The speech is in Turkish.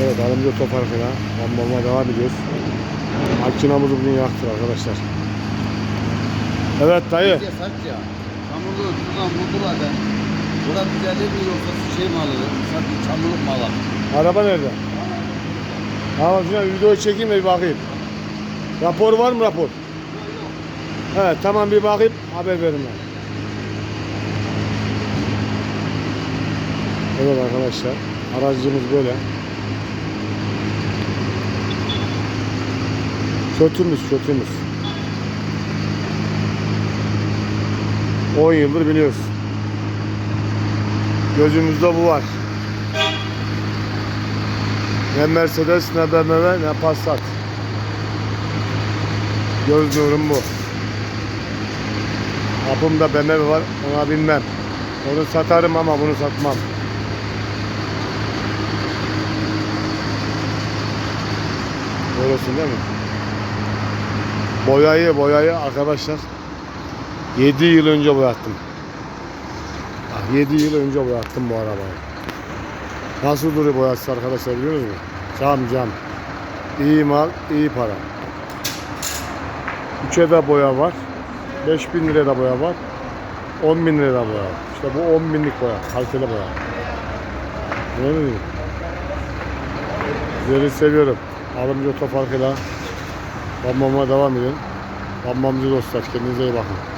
Evet alımcı otoparkına bombama devam ediyoruz. Makinamızı bugün yaktık arkadaşlar. Evet dayı. Sadece saç ya. Çamurlu şuradan vurdular da. Bura düzelir mi yoksa şey mi alır? Sadece çamurluk mu alır? Araba nerede? Tamam şuna videoyu çekeyim de bir bakayım. Rapor var mı rapor? Evet tamam bir bakayım haber verin ben. Evet arkadaşlar aracımız böyle. Kötümüz kötümüz. 10 yıldır biliyoruz. Gözümüzde bu var. Ne Mercedes ne BMW ne Passat. Göz nurum bu. Kapımda BMW var ona binmem. Onu satarım ama bunu satmam. Görüyorsun değil mi? Boyayı boyayı arkadaşlar 7 yıl önce boyattım. 7 yıl önce boyattım bu arabayı. Nasıl duruyor boyası arkadaşlar biliyor musunuz? Cam cam. İyi mal, iyi para. 3'e de boya var. 5000 liraya da boya var. 10 bin liraya da boya var. İşte bu 10 binlik boya. Kaliteli boya. Ne bileyim. Sizleri seviyorum. Alımcı otoparkıyla Bambam'a devam edin. Bambamcı dostlar. Kendinize iyi bakın.